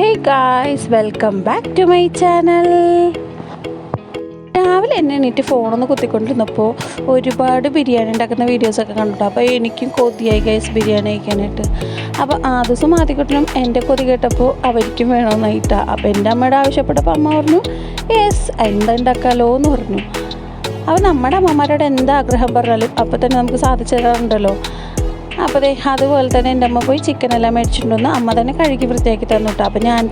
Hey guys welcome back to my channel രാവിലെ എന്നെ എണീറ്റ് ഫോണൊന്ന് കുത്തിക്കൊണ്ടിരുന്നപ്പോൾ ഒരുപാട് ബിരിയാണി ഉണ്ടാക്കുന്ന വീഡിയോസൊക്കെ കണ്ടിട്ടു അപ്പോൾ എനിക്കും കൊതിയായി ഗൈസ് ബിരിയാണി കഴിക്കാനായിട്ട്. അപ്പോൾ ആ ദിവസം ആദ്യക്കുട്ടിനും എന്റെ കൊതി കേട്ടപ്പോൾ അവർക്കും വേണമെന്നായിട്ടാ അപ്പോൾ എന്റെ അമ്മയുടെ ആവശ്യപ്പെട്ടപ്പോൾ അമ്മ പറഞ്ഞു യെസ് എന്താ ഉണ്ടാക്കാലോ എന്ന് പറഞ്ഞു. അപ്പോൾ നമ്മുടെ അമ്മമാരോട് എന്താഗ്രഹം പറഞ്ഞാലും അപ്പോൾ തന്നെ നമുക്ക് സാധിച്ചു തരാറുണ്ടല്ലോ. അപ്പോൾ ദേ അതുപോലെ തന്നെ എന്റെ അമ്മ പോയി ചിക്കൻ എല്ലാം മേടിച്ചിട്ട് വന്ന് അമ്മ തന്നെ കഴുകി വൃത്തിയാക്കി തന്നു കേട്ടോ അപ്പോൾ ഞാൻ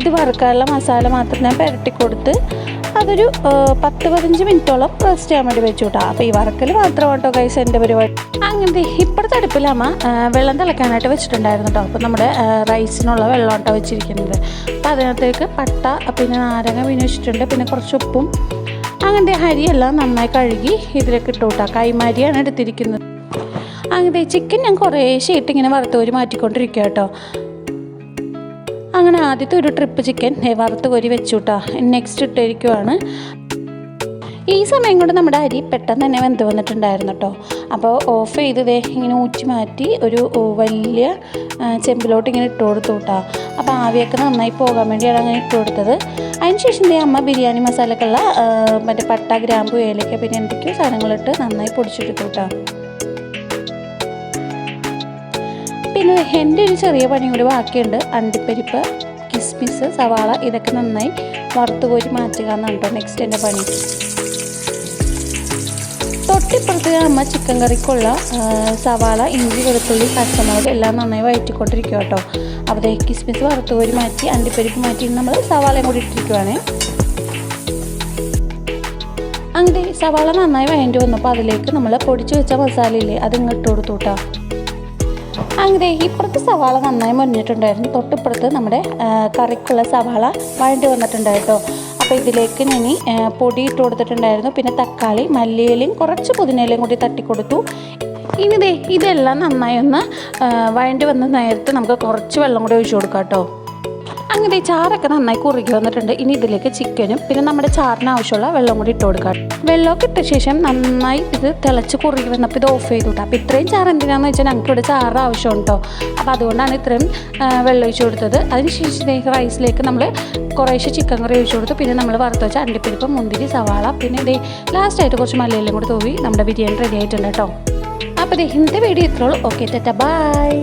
ഇത് വറുക്കാനുള്ള മസാല മാത്രം ഞാൻ പുരട്ടി കൊടുത്ത് അതൊരു പത്ത് പതിനഞ്ച് മിനിറ്റോളം റെസ്റ്റ് ചെയ്യാൻ വേണ്ടി വെച്ചു കേട്ടോ അപ്പോൾ ഈ വറക്കൽ മാത്രം കേട്ടോ കൈസ് എന്റെ പരിപാടി. അങ്ങനത്തെ ഇപ്പോഴത്തെ അടുപ്പിൽ അമ്മ വെള്ളം തിളക്കാനായിട്ട് വെച്ചിട്ടുണ്ടായിരുന്നു കേട്ടോ അപ്പോൾ നമ്മുടെ റൈസിനുള്ള വെള്ളം കേട്ടോ വെച്ചിരിക്കുന്നത്. അപ്പോൾ അതിനകത്തേക്ക് പട്ട പിന്നെ നാരങ്ങ പിന്നെ വെച്ചിട്ടുണ്ട്. പിന്നെ കുറച്ച് ഉപ്പും അങ്ങനത്തെ അരിയെല്ലാം നന്നായി കഴുകി ഇതിലേക്ക് ഇട്ടു കേട്ടോ കൈമാരിയാണ് എടുത്തിരിക്കുന്നത്. അങ്ങനെ ചിക്കൻ ഞാൻ കുറേശ്ശായിട്ട് ഇങ്ങനെ വറുത്ത് കോരി മാറ്റിക്കൊണ്ടിരിക്കുക കേട്ടോ. അങ്ങനെ ആദ്യത്തെ ഒരു ട്രിപ്പ് ചിക്കൻ വറുത്ത് കോരി വെച്ചു കേട്ടോ നെക്സ്റ്റ് ഇട്ടിരിക്കുവാണ്. ഈ സമയം കൊണ്ട് നമ്മുടെ അരി പെട്ടെന്ന് തന്നെ വെന്ത് വന്നിട്ടുണ്ടായിരുന്നു കേട്ടോ. അപ്പോൾ ഓഫ് ചെയ്ത് ഇങ്ങനെ ഊറ്റി മാറ്റി ഒരു വലിയ ചെമ്പിലോട്ട് ഇങ്ങനെ ഇട്ട് കൊടുത്തു കേട്ടോ അപ്പോൾ ആവിയൊക്കെ നന്നായി പോകാൻ വേണ്ടിയാണ് അങ്ങനെ ഇട്ട് കൊടുത്തത്. അതിനുശേഷം ദേ അമ്മ ബിരിയാണി മസാലക്കുള്ള മറ്റേ പട്ട ഗ്രാമ്പു ഏലക്ക പിന്നെ എന്തൊക്കെയോ സാധനങ്ങളിട്ട് നന്നായി പൊടിച്ചെടുത്തു കേട്ടോ പിന്നെ എന്റെ ഒരു ചെറിയ പണി കൂടി ബാക്കിയുണ്ട്. അണ്ടിപ്പരിപ്പ് കിസ്മിസ് സവാള ഇതൊക്കെ നന്നായി വറുത്ത് കോരി മാറ്റുക എന്നാണ് കേട്ടോ നെക്സ്റ്റ് എന്റെ പണി. തൊട്ടിപ്പുറത്ത് അമ്മ ചിക്കൻ കറിക്കുള്ള സവാള ഇഞ്ചി വെളുത്തുള്ളി പച്ചമുളക് എല്ലാം നന്നായി വഴറ്റിക്കൊണ്ടിരിക്കുക കേട്ടോ അവിടെ കിസ്മിസ് വറുത്ത് കോരി മാറ്റി അണ്ടിപ്പരിപ്പ് മാറ്റി നമ്മൾ സവാളയും കൂടി ഇട്ടിരിക്കുവാണേ. അങ്ങനെ സവാള നന്നായി വേണ്ടി വന്നപ്പോൾ അതിലേക്ക് നമ്മൾ പൊടിച്ചു വെച്ച മസാലയില്ലേ അത് ഇങ്ങോട്ട് കൊടുത്തു കേട്ടോ അങ്ങനെ ഇപ്പുറത്തെ സവാള നന്നായി മുന്നിട്ടുണ്ടായിരുന്നു തൊട്ടിപ്പുറത്ത് നമ്മുടെ കറിക്കുള്ള സവാള വഴണ്ടി വന്നിട്ടുണ്ടായിട്ടോ. അപ്പോൾ ഇതിലേക്ക് ഞാൻ പൊടി ഇട്ട് കൊടുത്തിട്ടുണ്ടായിരുന്നു. പിന്നെ തക്കാളി മല്ലിയിലയും കുറച്ച് പുതിനയിലയും കൂടി തട്ടിക്കൊടുത്തു ഇനി ദേ ഇതെല്ലാം നന്നായി ഒന്ന് വഴണ്ടി വന്ന നേരത്ത് നമുക്ക് കുറച്ച് വെള്ളം കൂടി ഒഴിച്ചു കൊടുക്കാം കേട്ടോ അങ്ങനെ ചാറൊക്കെ നന്നായി കുറുകി വന്നിട്ടുണ്ട്. ഇനി ഇതിലേക്ക് ചിക്കനും പിന്നെ നമ്മുടെ ചാറിന് ആവശ്യമുള്ള വെള്ളം കൂടി ഇട്ട് കൊടുക്കാം. വെള്ളമൊക്കെ ഇട്ട ശേഷം നന്നായി ഇത് തിളച്ച് കുറുകി വന്നപ്പോൾ ഇത് ഓഫ് ചെയ്തു അപ്പോൾ ഇത്രയും ചാറ് എന്തിനാണെന്ന് വെച്ചാൽ ഞങ്ങൾക്ക് ഇവിടെ ചാറ് ആവശ്യമുണ്ടോ അപ്പോൾ അതുകൊണ്ടാണ് ഇത്രയും വെള്ളം ഒഴിച്ച് കൊടുത്തത്. അതിനുശേഷം റൈസിലേക്ക് നമ്മൾ കുറേശ്ശെ ചിക്കൻ കറി ഒഴിച്ച് കൊടുത്തു. പിന്നെ നമ്മൾ വറുത്ത് വെച്ച അണ്ടിപ്പരിപ്പ് മുന്തിരി സവാള പിന്നെ ഇതേ ലാസ്റ്റായിട്ട് കുറച്ച് മല്ലയിലും കൂടി തൂവി നമ്മുടെ ബിരിയാണി റെഡി ആയിട്ടുണ്ട് കേട്ടോ അപ്പോൾ ഇന്നത്തെ വീഡിയോ ഇത്രയുള്ളൂ ഓക്കെ ടെറ്റ. ബൈ